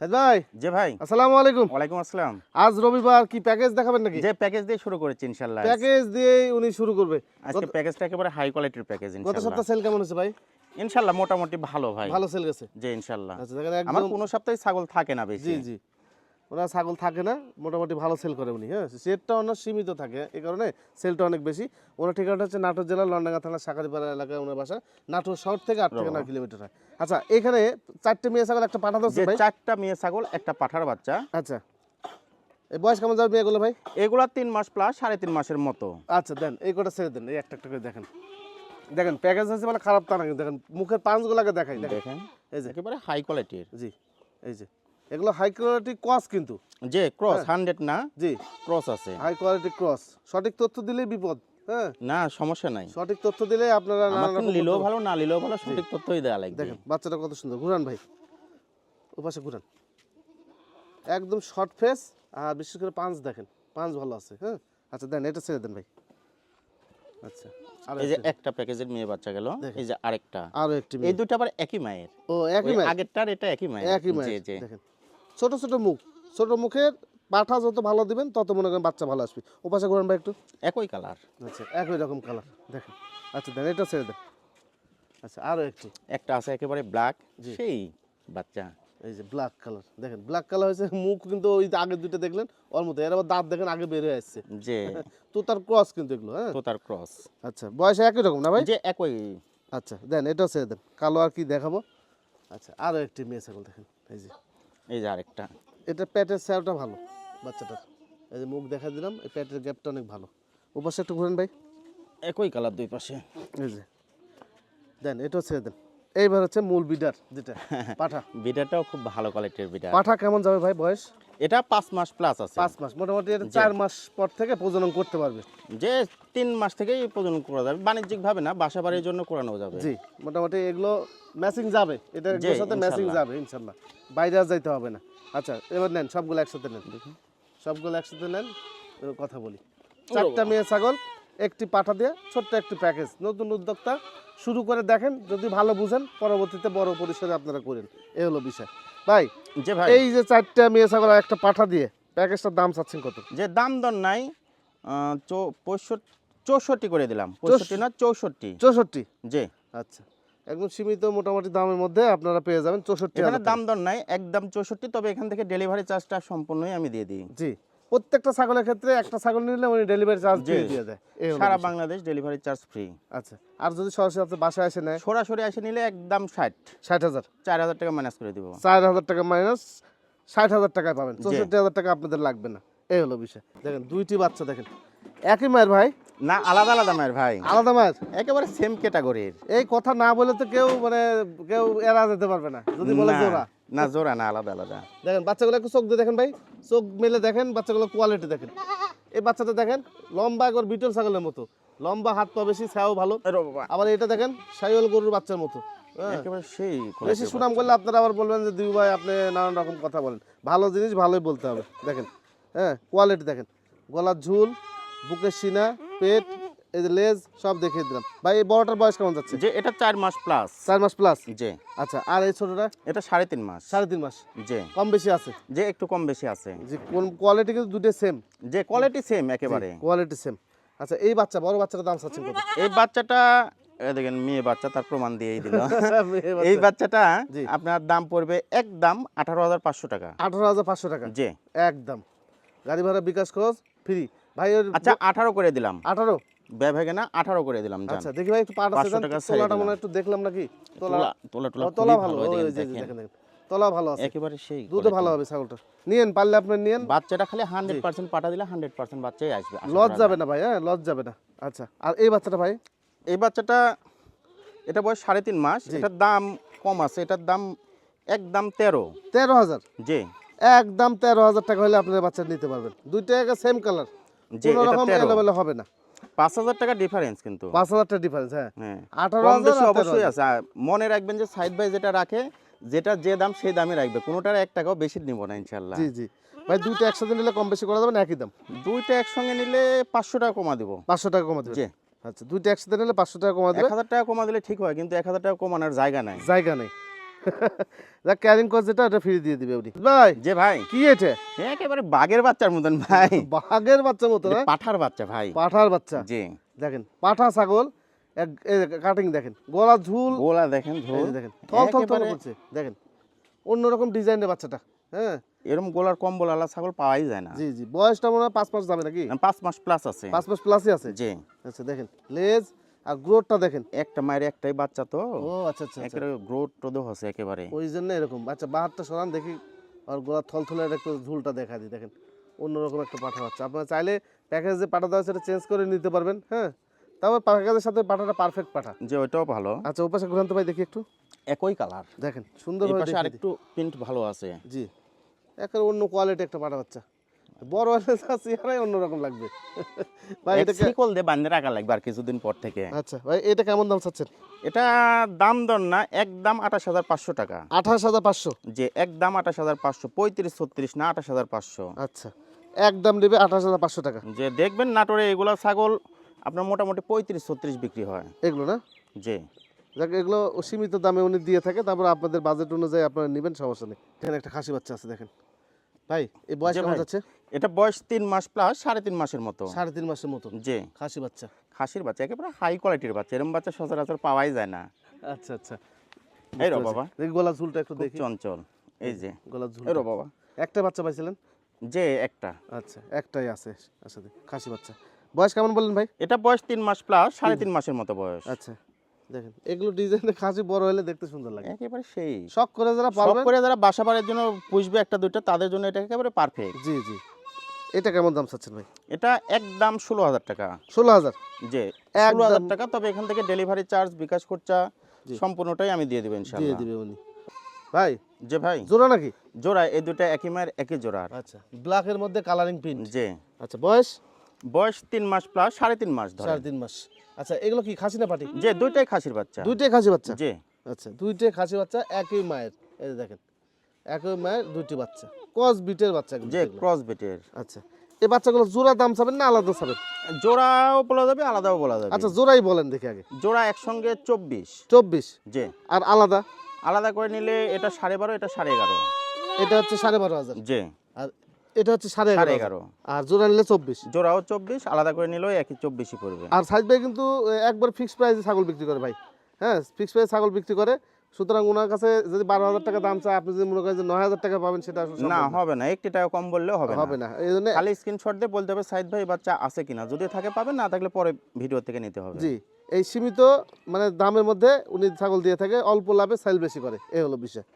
সাইদ ভাই যে ভাই। আসসালামু আলাইকুম। ওয়ালাইকুম আসসালাম। আজ রবিবার কি প্যাকেজ দেখাবেন নাকি? যে প্যাকেজ দিয়ে শুরু করেছি প্যাকেজ দিয়ে উনি শুরু করবে। আজকে প্যাকেজটা একেবারে হাই কোয়ালিটির প্যাকেজ গত সপ্তাহ সেল কেমন হয়েছে ভাই? মোটামুটি ভালো ভাই। ভালো সেল গেছে। যে আচ্ছা আমার কোনো সপ্তাহে ছাগল থাকে না জি বেশি। জি। ওনার ছাগল থাকে না মোটামুটি ভালো সেল করে উনি হ্যাঁ? সেটটা ওনার সীমিত থাকে এই কারণে সেলটা অনেক বেশি। ওনার ঠিকানাটা হচ্ছে নাটোর জেলার লন্ডাঙ্গা থানা শাকারিপাড়া এলাকায় ওনার বাসা নাটোর শহর থেকে আট থেকে নয় কিলোমিটার হয়। আচ্ছা এখানে চারটে মেয়ে ছাগল একটা পাঠা ভাই? চারটা মেয়ে ছাগল একটা পাঠার বাচ্চা। আচ্ছা। এই বয়স কেমন যাবে মেয়েগুলো ভাই? এগুলা তিন মাস প্লাস সাড়ে তিন মাসের মতো। আচ্ছা দেন এই কটা ছেড়ে দেন এই একটা একটা করে দেখেন। দেখেন প্যাকেজ আছে মানে খারাপ তা না দেখেন মুখের পাঁচগুলোকে দেখাই দেখেন। এই যে। একেবারে হাই কোয়ালিটির জি এই যে। এগুলো হাই কোয়ালিটি ক্রস কিন্তু। যে ক্রস হান্ড্রেড না? জি। ক্রস আছে। হাই কোয়ালিটি ক্রস সঠিক তথ্য দিলেই বিপদ হ্যাঁ। না সমস্যা নাই। সঠিক তথ্য দিলে আপনারা নিলেও ভালো না নিলেও ভালো সঠিক তথ্যই দেওয়া লাগবে। দেখেন বাচ্চাটা কত সুন্দর। ঘুরান ভাই। ওপাশে ঘুরান। একদম শর্ট ফেস আর বিশেষ করে পাঁচ দেখেন। পাঁচ ভালো আছে হ্যাঁ। আচ্ছা দেন এটা ছেড়ে দেন ভাই। আচ্ছা এই যে একটা। প্যাকেজের মেয়ে বাচ্চা গেল। এই যে আরেকটা। আরও একটি এই। দুটো আবার একই মায়ের। ও একই মায়ের। আগেরটার এটা একই মায়ের। একই মায়ের দেখেন। ছোট ছোট মুখ। ছোট মুখের পাঠা যত ভালো দিবেন তত মনে করেন বাচ্চা ভালো আসবে। ও পাশে ঘোরান ভাই একটু। একই কালার আচ্ছা একই রকম কালার দেখেন। আচ্ছা দেন এটা ছেড়ে দেন। আচ্ছা আরও একটু। একটা আছে একেবারে ব্ল্যাক। সেই বাচ্চা। এই যে ব্ল্যাক কালার দেখেন ব্ল্যাক কালার হয়েছে মুখ কিন্তু ওই যে আগের দুটো দেখলেন ওর মতো। এর আবার দাঁত দেখেন আগে বের হয়ে আসছে। যে তো তার ক্রস কিন্তু এগুলো হ্যাঁ? তো তার ক্রস আচ্ছা বয়স একই রকম না ভাই? যে একই। আচ্ছা দেন এটাও ছেড়ে দেন। কালো আর কি দেখাবো? আচ্ছা আরও একটি মেয়ে ছাগল দেখেন এই যে। এই যে আরেকটা। এটা প্যাটের স্যারটা ভালো বাচ্চাটার। এই যে মুখ দেখা দিলাম এই প্যাটের গ্যাপটা অনেক ভালো। ওপাশে একটু ঘুরেন ভাই। একই কালার দুই পাশে। এই যে। দেন এটা ছেড়ে দেন। এইবার হচ্ছে মূল বিডার যেটা পাঠা। বিডারটাও খুব ভালো কোয়ালিটির বিডার। পাঠা কেমন যাবে ভাই বয়স? এটা পাঁচ মাস প্লাস আছে। পাঁচ মাস মোটামুটি এটা চার মাস পর থেকে প্রজনন করতে পারবে। যে তিন মাস থেকেই প্রজনন করা যাবে বাণিজ্যিকভাবে না বাসা বাড়ির জন্য করানো যাবে। জি মোটামুটি এগুলো ম্যাচিং যাবে এটা সাথে ম্যাচিং যাবে ইনশাল্লাহ। বাইরে আর যাইতে হবে না। আচ্ছা এবার নেন সবগুলো একসাথে নেন। সবগুলো একসাথে নেন কথা বলি। চারটা মেয়ে ছাগল একটি পাঠা দিয়ে ছোট্ট একটি প্যাকেজ। নতুন উদ্যোক্তা শুরু করে দেখেন যদি ভালো বুঝেন পরবর্তীতে বড় পরিসরে আপনারা করেন। এই হলো বিষয়। ভাই যে ভাই। এই যে চারটা মেয়ে ছাগল একটা পাঠা দিয়ে প্যাকেজটার দাম চাচ্ছেন কত? যে দাম দর নাই পঁয়ষট্টি চৌষট্টি করে দিলাম। পঁয়ষট্টি না চৌষট্টি। চৌষট্টি? যে আচ্ছা। একদম সীমিত মোটামুটি দামের মধ্যে আপনারা পেয়ে যাবেন চৌষট্টি এখানে দাম দর নাই একদম চৌষট্টি তবে এখান থেকে ডেলিভারি চার্জটা সম্পূর্ণই আমি দিয়ে দিই। জি। প্রত্যেকটা ছাগলের ক্ষেত্রে একটা ছাগল নিলে উনি ডেলিভারি চার্জ। দিয়ে দিয়ে। দেয় সারা বাংলাদেশ ডেলিভারি চার্জ ফ্রি আচ্ছা আর যদি সরাসরি আপনার বাসায় এসে নেয়? সরাসরি এসে নিলে একদম ষাট। ষাট হাজার। চার হাজার টাকা ম্যানেজ করে দিব। চার হাজার টাকা মাইনাস ষাট হাজার টাকায় পাবেন। চৌষট্টি হাজার টাকা আপনাদের লাগবে না। এই হলো বিষয়। দেখেন দুইটি বাচ্চা দেখেন। একই মায়ের ভাই? না আলাদা আলাদা মায়ের ভাই। আলাদা মায়ের? একেবারে সেম ক্যাটাগরির এই কথা না বলে তো কেউ মানে কেউ এড়া যেতে পারবে না। যদি বলে জোড়া না জোড়া না আলাদা আলাদা। দেখেন বাচ্চাগুলো একটু চোখ দিয়ে দেখেন ভাই। চোখ মেলে দেখেন বাচ্চাগুলো কোয়ালিটি দেখেন। এই বাচ্চাটা দেখেন লম্বা একবার বিটল ছাগলের মতো। লম্বা হাত পা বেশি ছায়াও ভালো। আবার এটা দেখেন সাইওয়াল গরুর বাচ্চার মতো। হ্যাঁ। সেই বেশি সুনাম করলে আপনারা আবার বলবেন যে দুই ভাই আপনি নানান রকম কথা বলেন। ভালো জিনিস ভালোই বলতে হবে। দেখেন হ্যাঁ কোয়ালিটি দেখেন। গলার ঝুল বুকের সিনা পেট এই যে লেজ সব দেখিয়ে দিলাম। ভাই এই বড়টার বয়স কেমন যাচ্ছে? যে এটা চার মাস প্লাস চার মাস প্লাস যে আচ্ছা আর এই ছোটটা? এটা সাড়ে তিন মাস। সাড়ে তিন মাস। যে কম বেশি আছে? যে একটু কম বেশি আছে। যে কোন কোয়ালিটি কিন্তু দুটো সেম যে কোয়ালিটি সেম একেবারে। কোয়ালিটি সেম আচ্ছা এই বাচ্চা বড় বাচ্চাটার দাম চাচ্ছেন কত? এই বাচ্চাটা দেখেন মেয়ে বাচ্চা তার প্রমাণ দিয়েই দিল। এই বাচ্চাটা। আপনার দাম পড়বে একদম আঠারো হাজার পাঁচশো টাকা। আঠারো হাজার পাঁচশো টাকা? যে একদম। গাড়ি ভাড়া বিকাশ খরচ ফ্রি ভাই আচ্ছা আঠারো করে দিলাম। আঠারো? ব্যবহাগে না আঠারো করে দিলাম জান। আচ্ছা দেখি ভাই একটু পাটা 500 সেজান তোলাটা মনে একটু দেখলাম নাকি? তোলা তোলা তোলা তোলা ভালো ওই যে দেখেন, তোলা ভালো আছে। একেবারে সেই দুধও ভালো হবে ছাগলটা নিয়েন পারলে আপনি নিয়েন। বাচ্চাটা খালি হান্ড্রেড পার্সেন্ট পাঠা দিলে হান্ড্রেড পার্সেন্ট বাচ্চাই আসবে লজ যাবে না ভাই হ্যাঁ লজ যাবে না। আচ্ছা আর এই বাচ্চাটা ভাই? এই বাচ্চাটা এটা বয়স সাড়ে তিন মাস এটার দাম কম আছে এটার দাম একদম তেরো। তেরো হাজার? যে একদম তেরো হাজার টাকা হলে আপনার বাচ্চা নিতে পারবেন। দুইটা সেম কালার কোনো রকম হবে না। পাঁচ হাজার টাকা ডিফারেন্স কিন্তু। পাঁচ হাজার টাকা ডিফারেন্স হ্যাঁ। হ্যাঁ। আঠারো হাজার অবশ্যই আছে। মনে রাখবেন যে সাইড বাই যেটা রাখে যেটা যে দাম সেই দামে রাখবে। কোনোটার এক টাকাও বেশি নিব না ইনশাল্লাহ জি জি। ভাই দুইটা একসাথে নিলে কম বেশি করা যাবে না একই দাম? দুইটা একসঙ্গে নিলে পাঁচশো টাকা কমা দিব। পাঁচশো টাকা কমা দেবে আচ্ছা দুইটা একসাথে নিলে পাঁচশো টাকা কমা এক দেবে হাজার টাকা কমা দিলে ঠিক হয় কিন্তু এক হাজার টাকা কমানোর জায়গা নাই। জায়গা নেই। যা ক্যারিং কস্ট যেটা ওটা ফ্রি দিয়ে দিবে উনি। ভাই যে ভাই। কি এটা? একেবারে বাঘের বাচ্চার মতন ভাই। বাঘের বাচ্চা মতো পাঠার বাচ্চা ভাই। পাঠার বাচ্চা। জি। দেখেন পাঠা ছাগল এক কাটিং দেখেন। গলা ঝুল। গোলা দেখেন এই দেখেন থল থল থল করছে দেখেন অন্যরকম ডিজাইনের বাচ্চাটা হ্যাঁ? এরকম গোলার কম্বল আলা ছাগল পাওয়াই যায় না। জি জি। বয়সটা মনে হয় পাঁচ মাস যাবে নাকি? পাঁচ মাস প্লাস আছে। পাঁচ মাস প্লাসই আছে? জি। আচ্ছা দেখেন লেজ আর গ্রোথটা দেখেন। একটা মায়ের একটাই বাচ্চা তো। ও আচ্ছা আচ্ছা আচ্ছা। একেবারে গ্রোথ টোদো হচ্ছে একেবারে। ওই জন্য এরকম। আচ্ছা বাহারটা সরান দেখি। আর গোলা থল থলের একটু ঝুলটা দেখা দিই দেখেন। অন্যরকম একটা পাঠা বাচ্চা। আপনারা চাইলে প্যাকেজ যে পাঠা দেওয়া সেটা চেঞ্জ করে নিতে পারবেন হ্যাঁ? তারপর প্যাকেজের সাথে পাঠাটা পারফেক্ট পাঠা। যে ওইটাও ভালো। আচ্ছা ওপাশে ঘুরান্ত ভাই দেখি একটু। একই কালার দেখেন পাশে আরেকটু প্রিন্ট ভালো আছে। জি। একের অন্য কোয়ালিটি একটা পাঠা বাচ্চা। বড় হলে চেহারাই অন্যরকম লাগবে। ভাই এটা শিকল দিয়ে বান্ধে রাখা লাগবে আর কিছুদিন পর থেকে। আচ্ছা ভাই এটা কেমন দাম চাচ্ছেন? এটা দাম দর না একদম আঠাশ হাজার পাঁচশো টাকা। আঠাশ হাজার পাঁচশো? যে একদম আঠাশ হাজার পাঁচশো পঁয়ত্রিশ ছত্রিশ না আঠাশ হাজার পাঁচশো। আচ্ছা একদম নেবে আঠাশ হাজার পাঁচশো টাকা। যে দেখবেন নাটোরে এগুলো ছাগল আপনার মোটামুটি পঁয়ত্রিশ ছত্রিশ বিক্রি হয়। এগুলো না? যে যাক এগুলো সীমিত দামে উনি দিয়ে থাকে তারপর আপনাদের বাজেট অনুযায়ী আপনারা নেবেন সমস্যা নেই। এখানে একটা খাসি বাচ্চা আছে দেখেন। ভাই এই বয়স কেমন যাচ্ছে? এটা বয়স তিন মাস প্লাস সাড়ে তিন মাসের মতো। সাড়ে তিন মাসের মতন যে খাসি বাচ্চা। খাসির বাচ্চা একেবারে হাই কোয়ালিটির বাচ্চা। এরকম বাচ্চা সচরাচর পাওয়াই যায় না। আচ্ছা আচ্ছা। এই রো বাবা। গলা ঝুলটা একটু দেখি। চঞ্চল। এই যে। গলা ঝুল এই রো বাবা। একটা বাচ্চা পাইছিলেন? যে একটা। আচ্ছা একটাই আছে আসলে খাসি বাচ্চা। বয়স কেমন বললেন ভাই? এটা বয়স তিন মাস প্লাস সাড়ে তিন মাসের মতো বয়স। আচ্ছা। দেখেন এগুলো ডিজাইনে খাসি বড় হলে দেখতে সুন্দর লাগে। একেবারে সেই। শখ করে যারা সব পারবেন করে যারা বাসা বাড়ির জন্য পুষবে একটা দুইটা তাদের জন্য এটা একেবারে পারফেক্ট জি জি। এটা কেমন দাম চাচ্ছেন ভাই? এটা একদম ষোলো হাজার টাকা। ষোলো হাজার? ষোলো হাজার টাকা তবে এখান থেকে ডেলিভারি চার্জ বিকাশ খরচা সম্পূর্ণটাই আমি দিয়ে দেবেন দিয়ে দিবে উনি। ভাই যে ভাই। জোড়া নাকি? জোড়া এই দুটো একই মায়ের একই জোড়া আচ্ছা ব্ল্যাকের মধ্যে কালারিং প্রিন্ট যে আচ্ছা বয়স? বয়স তিন মাস প্লাস সাড়ে তিন মাস সাড়ে তিন মাস। আচ্ছা এগুলো কি খাসি না পাটি? যে দুইটাই খাসির বাচ্চা। দুইটাই খাসি বাচ্চা? যে আচ্ছা দুইটাই খাসি বাচ্চা একই মায়ের। এই দেখেন একই মায়ের দুইটি বাচ্চা। কস বিটের বাচ্চা যে। ক্রস বেটের আচ্ছা এই বাচ্চাগুলো জোড়া দাম চাবেন না আলাদা চাবেন জোড়াও বলা যাবে আলাদাও বলা যাবে। আচ্ছা জোড়াই বলেন দেখি আগে। জোড়া একসঙ্গে চব্বিশ। চব্বিশ? যে আর আলাদা? আলাদা করে নিলে এটা সাড়ে বারো এটা সাড়ে এগারো। এটা হচ্ছে সাড়ে বারো হাজার। যে আর এটা হচ্ছে সাড়ে সাড়ে এগারো আর জোড়া নিলে চব্বিশ। জোড়াও চব্বিশ আলাদা করে নিলেও একই চব্বিশই পড়বে। আর সাইজ ভাই কিন্তু একবার ফিক্সড প্রাইসে ছাগল বিক্রি করে ভাই। হ্যাঁ ফিক্সড প্রাইসে ছাগল বিক্রি করে। সুতরাং ওনার কাছে যদি বারো হাজার টাকা দাম চায় আপনি যদি মনে করেন যে নয় হাজার টাকা পাবেন সেটা না হবে না। একটি টাকা কম বললেও হবে হবে না। এই জন্য খালি স্ক্রিনশট দিয়ে বলতে হবে সাইদ ভাই বাচ্চা আছে কিনা? যদি থাকে পাবেন না থাকলে পরে ভিডিও থেকে নিতে হবে। জি এই সীমিত মানে দামের মধ্যে উনি ছাগল দিয়ে থাকে অল্প লাভে সেল বেশি করে। এই হলো বিষয়।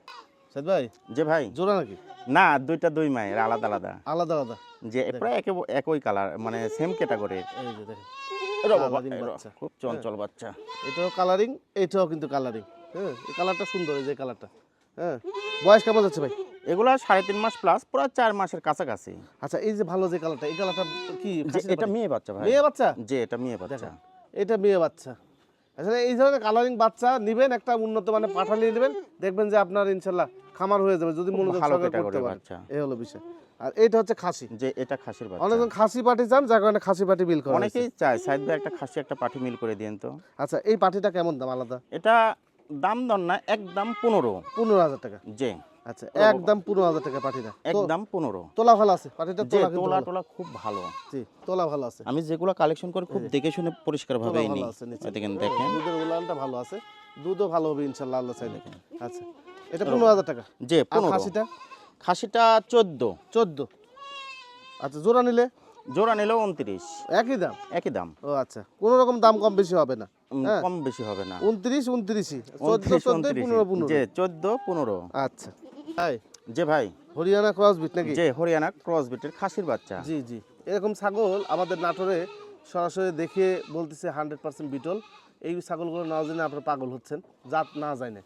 সাইদ ভাই? যে ভাই। জোড়া নাকি? না দুইটা দুই মায়ের আলাদা আলাদা। আলাদা আলাদা। যে প্রায় একে একই কালার মানে সেম ক্যাটাগরির এই যে দেখেন। খুব চঞ্চল বাচ্চা। এটাও কালারিং এটাও কিন্তু কালারিং হ্যাঁ এই কালারটা সুন্দর এই যে কালারটা হ্যাঁ বয়স কেমন যাচ্ছে ভাই? এগুলা সাড়ে তিন মাস প্লাস পুরো চার মাসের কাছাকাছি। আচ্ছা এই যে ভালো যে কালারটা এই কালারটা কি এটা মেয়ে বাচ্চা ভাই। মেয়ে বাচ্চা? যে এটা মেয়ে বাচ্চা। এটা মেয়ে বাচ্চা। আসলে এই ধরনের কালারিং বাচ্চা নেবেন একটা উন্নত মানে পাঠালি দেবেন নেবেন দেখবেন যে আপনার ইনশাল্লাহ খামার হয়ে যাবে। যদি মনোযোগ সহকারে করতে পারেন। এই হলো বিষয়। আর এটা হচ্ছে খাসি। যে এটা খাসির বাচ্চা। অনেকজন খাসি পাটি চান যার কারণে খাসি পাটি মিল করে অনেকেই চায় সাইড ভাই একটা খাসি একটা পাটি মিল করে দেন তো। আচ্ছা এই পাটিটা কেমন দাম? আলাদা? এটা দাম দর না একদম পনেরো। পনেরো হাজার টাকা। যে আচ্ছা একদম পনেরো হাজার টাকা পাটিটা তো- একদম পনেরো। তোলা ভালো আছে তোলা তোলা টোলা খুব ভালো। জি তোলা ভালো আছে। আমি যেগুলো কালেকশন করি খুব দেখে শুনে পরিষ্কার ভাবে নিই। দেখেন দেখেন। দুধের উলানটা ভালো আছে। দুধও ভালো হবে ইনশাল্লাহ আল্লাহ চাইলে আচ্ছা এটা পনেরো হাজার টাকা। যে পনেরো। খাসিটা? খাসিটা চোদ্দ। চোদ্দ। আচ্ছা জোড়া নিলে? জোড়া নিলেও উনত্রিশ। একই দাম? একই দাম। ও আচ্ছা কোনো রকম দাম কম বেশি হবে না। হ্যাঁ। কম বেশি হবে না। উনত্রিশ উনত্রিশই। চোদ্দ উনত্রিশ চোদ্দ উনত্রিশ। পনেরো। পনেরো চোদ্দ পনেরো। আচ্ছা। তাই যে ভাই। হরিয়ানা ক্রস বিট নাকি? যে হরিয়ানা ক্রস বিটের খাসির বাচ্চা। জি জি। এরকম ছাগল আমাদের নাটোরে সরাসরি দেখে বলতেছে হান্ড্রেড পার্সেন্ট বিটল। এই ছাগলগুলো না জেনে আপনার পাগল হচ্ছেন জাত না যায় না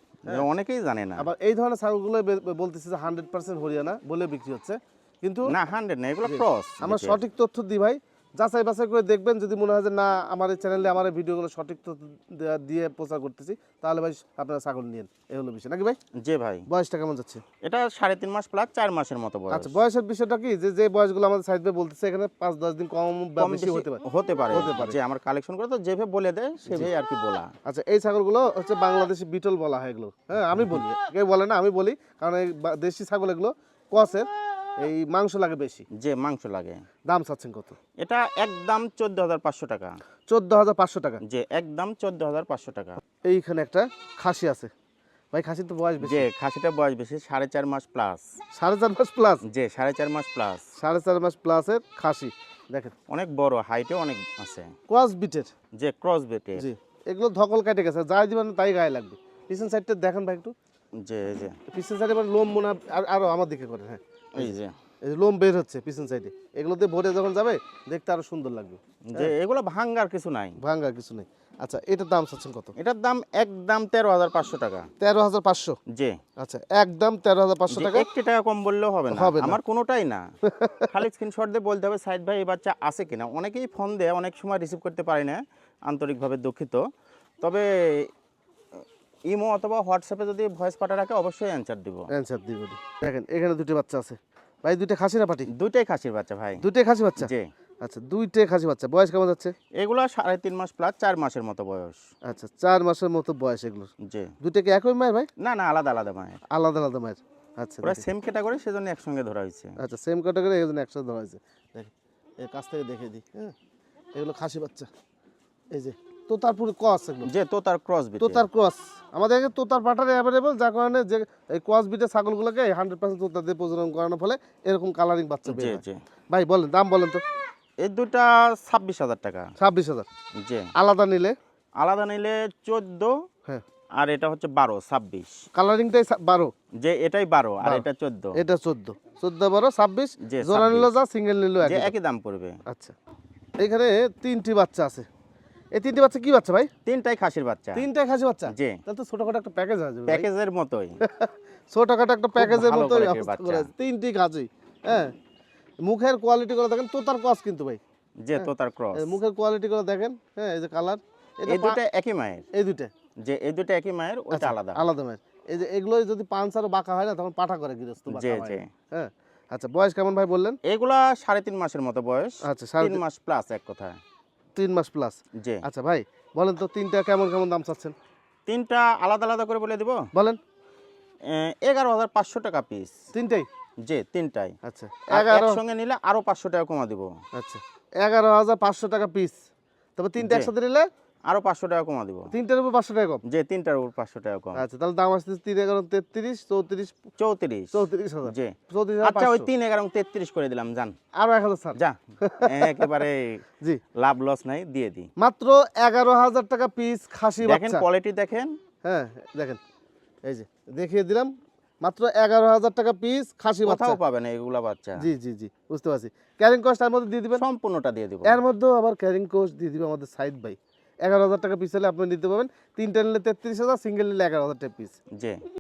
অনেকেই জানে না। আবার এই ধরনের ছাগলগুলো বলতেছে যে হান্ড্রেড পার্সেন্ট হরিয়ানা বলে বিক্রি হচ্ছে। কিন্তু না হান্ড্রেড না এগুলো ক্রস আমরা সঠিক তথ্য দিই ভাই যাচাই বাছাই করে দেখবেন যদি মনে হয় যে না আমার এই চ্যানেলে আমার এই ভিডিওগুলো সঠিক দিয়ে প্রচার করতেছি তাহলে ভাই আপনারা ছাগল নিন এই হলো বিষয়। নাকি ভাই? যে ভাই। বয়সটা কেমন যাচ্ছে? এটা সাড়ে তিন মাস প্লাস চার মাসের মতো বয়স। আচ্ছা বয়সের বিষয়টা কি? যে যে বয়সগুলো আমাদের সাইড ভাই বলতেছে এখানে পাঁচ দশ দিন কম বা বেশি বেশি হতে পারে। হতে পারে। হতে পারে। যে আমার কালেকশন করে তো যেভাবে বলে দেয় সেভাবে আর কি বলা। আচ্ছা এই ছাগলগুলো হচ্ছে বাংলাদেশি বিটল বলা হয় এগুলো। হ্যাঁ আমি বলি। কেউ বলে না আমি বলি। কারণ এই দেশি ছাগল এগুলো কসের এই মাংস লাগে বেশি? যে মাংস লাগে। দাম চাচ্ছেন কত? এটা একদম চোদ্দ হাজার পাঁচশো টাকা। চোদ্দ হাজার পাঁচশো টাকা? যে একদম চোদ্দ হাজার পাঁচশো টাকা। এইখানে একটা খাসি আছে। ভাই খাসির তো বয়স বেশি। যে খাসিটা বয়স বেশি সাড়ে চার মাস প্লাস সাড়ে চার মাস প্লাস যে সাড়ে চার মাস প্লাস সাড়ে চার মাস প্লাসের খাসি। দেখেন। অনেক বড় হাইটে অনেক আছে। ক্রস বিটের। যে ক্রস বেটে জি। এগুলো ধকল কেটে গেছে। যাই দিবেন তাই গায়ে লাগবে। পিছন সাইডটা দেখেন ভাই একটু। যে যে। পিছন সাইডে মানে লোম মনে আর- আরও আমার দিকে করেন হ্যাঁ। এই যে। এই যে লোম বের হচ্ছে পিছন সাইডে। এগুলোতে ভরে যখন যাবে দেখতে আরও সুন্দর লাগবে। যে এগুলো ভাঙ্গার কিছু নাই। ভাঙ্গার কিছু নেই। আচ্ছা এটার দাম চাচ্ছেন কত? এটার দাম একদম তেরো হাজার পাঁচশো টাকা। তেরো হাজার পাঁচশো? যে আচ্ছা একদম তেরো হাজার পাঁচশো টাকা? একটি টাকা কম বললেও হবে না। হবে আমার কোনোটাই না। খালি স্ক্রিনশট দিয়ে বলতে হবে সাইদ ভাই এই বাচ্চা আছে কিনা? অনেকেই ফোন দেয় অনেক সময় রিসিভ করতে পারি না আন্তরিকভাবে দুঃখিত। তবে ইমো অথবা হোয়াটসঅ্যাপে যদি ভয়েস পাঠা রাখে অবশ্যই অ্যান্সার দিব। অ্যান্সার দিব। দেখেন এখানে দুটো বাচ্চা আছে। ভাই দুইটা খাসি না পাটি? দুইটাই খাসির বাচ্চা ভাই। দুইটাই খাসি বাচ্চা? যে আচ্ছা দুইটাই খাসি বাচ্চা। বয়স কেমন যাচ্ছে? এগুলো সাড়ে তিন মাস প্লাস চার মাসের মতো বয়স। আচ্ছা চার মাসের মতো বয়স এগুলো যে দুইটা কি একই মায়ের ভাই? না না আলাদা আলাদা মায়ের। আলাদা আলাদা মায়ের। আচ্ছা ওরা। সেম ক্যাটাগরি সেজন্য একসঙ্গে ধরা হয়েছে। আচ্ছা সেম ক্যাটাগরি এই জন্য একসাথে ধরা হয়েছে। দেখেন এর কাছ থেকে দেখে দিই হ্যাঁ? এগুলো খাসি বাচ্চা। এই যে তোতার পুরো ক্রস এগুলো। যে তোতার ক্রস বিট। তোতার ক্রস আমাদের এখানে তোতার পাটারে অ্যাভেলেবল যার কারণে যে এই ক্রস বিটের ছাগলগুলোকে হান্ড্রেড পার্সেন্ট তোতা দিয়ে প্রজনন করানোর ফলে এরকম কালারিং বাচ্চা বের যে হয়। ভাই বলেন দাম বলেন তো। এই দুটা ছাব্বিশ হাজার টাকা। ছাব্বিশ হাজার। যে আলাদা নিলে? আলাদা নিলে চোদ্দ হ্যাঁ। আর এটা হচ্ছে বারো ছাব্বিশ। কালারিংটাই বারো। যে এটাই বারো আর এটা চোদ্দ। এটা চোদ্দ। চোদ্দ বারো ছাব্বিশ। জোড়া 26 নিল যা সিঙ্গেল নিল একই দাম পড়বে। আচ্ছা। এখানে তিনটি বাচ্চা আছে। এই তিনটি বাচ্চা কি বাচ্চা ভাই? তিনটাই খাসির বাচ্চা। তিনটাই খাসি বাচ্চা? যে তাহলে তো ছোটখাটো একটা প্যাকেজ আছে প্যাকেজের মতোই। ছোটখাটো একটা প্যাকেজের ভালো মতো quality-র বাচ্চা। তিনটি খাসি হ্যাঁ? মুখের কোয়ালিটি গুলো দেখেন তোতার কস কিন্তু ভাই। যে তো তার ক্রস মুখের কোয়ালিটি গুলো দেখেন হ্যাঁ এই যে কালার এই দুটা একই মায়ের? এই দুইটা। যে এই দুটা একই মায়ের ওইটা আলাদা। আলাদা মায়ের। এই যে এগুলো যদি পাঁচ আরও বাঁকা হয় না তখন পাঠা করে গৃহস্থ হয়। হ্যাঁ। আচ্ছা বয়স কেমন ভাই বললেন? এগুলা সাড়ে তিন মাসের মতো বয়স। আচ্ছা সাড়ে তিন মাস প্লাস এক কথায়। তিন মাস প্লাস যে আচ্ছা ভাই বলেন তো তিনটা কেমন কেমন দাম চাচ্ছেন? তিনটা আলাদা আলাদা করে বলে দিব। বলেন। এগারো হাজার পাঁচশো টাকা পিস তিনটাই? যে তিনটাই। আচ্ছা এগারো সঙ্গে নিলে আরও পাঁচশো টাকা কমা দিব। আচ্ছা এগারো হাজার পাঁচশো টাকা পিস তবে তিনটা একসাথে নিলে আরও পাঁচশো টাকা কমা দিব। তিনটার উপর পাঁচশো টাকা কম? যে তিনটার উপর পাঁচশো টাকা কম। আচ্ছা তাহলে দাম আসছে তিন এগারো তেত্রিশ চৌত্রিশ চৌত্রিশ চৌত্রিশ। হাজার। চৌত্রিশ আচ্ছা ওই তিন এগারো তেত্রিশ করে দিলাম জান আরও এক হাজার স্যার যা একেবারে জি। লাভ লস নাই দিয়ে দিই। মাত্র এগারো হাজার টাকা পিস খাসি দেখেন কোয়ালিটি দেখেন। হ্যাঁ দেখেন। এই যে দেখিয়ে দিলাম। মাত্র এগারো হাজার টাকা পিস খাসি বাচ্চা। কোথাও পাবেন এগুলা বাচ্চা। জি জি জি বুঝতে পারছি। ক্যারিং কস্ট তার মধ্যে দিয়ে দিবেন? সম্পূর্ণটা দিয়ে দিব। এর মধ্যেও আবার ক্যারিং কস্ট দিয়ে দিবে আমাদের সাইড বাই এগারো হাজার টাকা পিস হলে আপনি নিতে পারবেন। তিনটা নিলে তেত্রিশ হাজার সিঙ্গেল নিলে এগারো হাজার টাকা পিস যে